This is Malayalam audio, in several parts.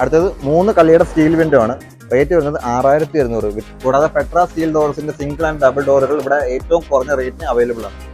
അടുത്തത് മൂന്ന് കള്ളിയുടെ സ്റ്റീൽ വിൻഡോ ആണ്. റേറ്റ് വരുന്നത് ആറായിരത്തി ഇരുന്നൂറ്. കൂടാതെ പെട്ര സ്റ്റീൽ ഡോർസിന്റെ സിംഗിൾ ആൻഡ് ഡബിൾ ഡോറുകൾ ഇവിടെ ഏറ്റവും കുറഞ്ഞ റേറ്റിന് അവൈലബിൾ ആണ്.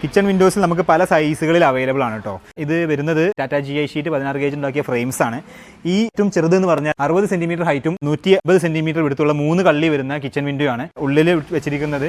കിച്ചൺ വിൻഡോസിൽ നമുക്ക് പല സൈസുകളിൽ അവൈലബിൾ ആണ് കേട്ടോ ഇത് വരുന്നത് ടാറ്റ ജി ഐ ഷീറ്റ് പതിനാറ് ഗേജ് ഉണ്ടാക്കിയ ഫ്രെയിംസ് ആണ്. ഈ ഏറ്റവും ചെറുത് എന്ന് പറഞ്ഞാൽ അറുപത് സെന്റിമീറ്റർ ഹൈറ്റും നൂറ്റി അമ്പത് സെന്റിമീറ്റർ വിടുത്തുള്ള മൂന്ന് കള്ളി വരുന്ന കിച്ചൺ വിൻഡോ ആണ് ഉള്ളിൽ വെച്ചിരിക്കുന്നത്.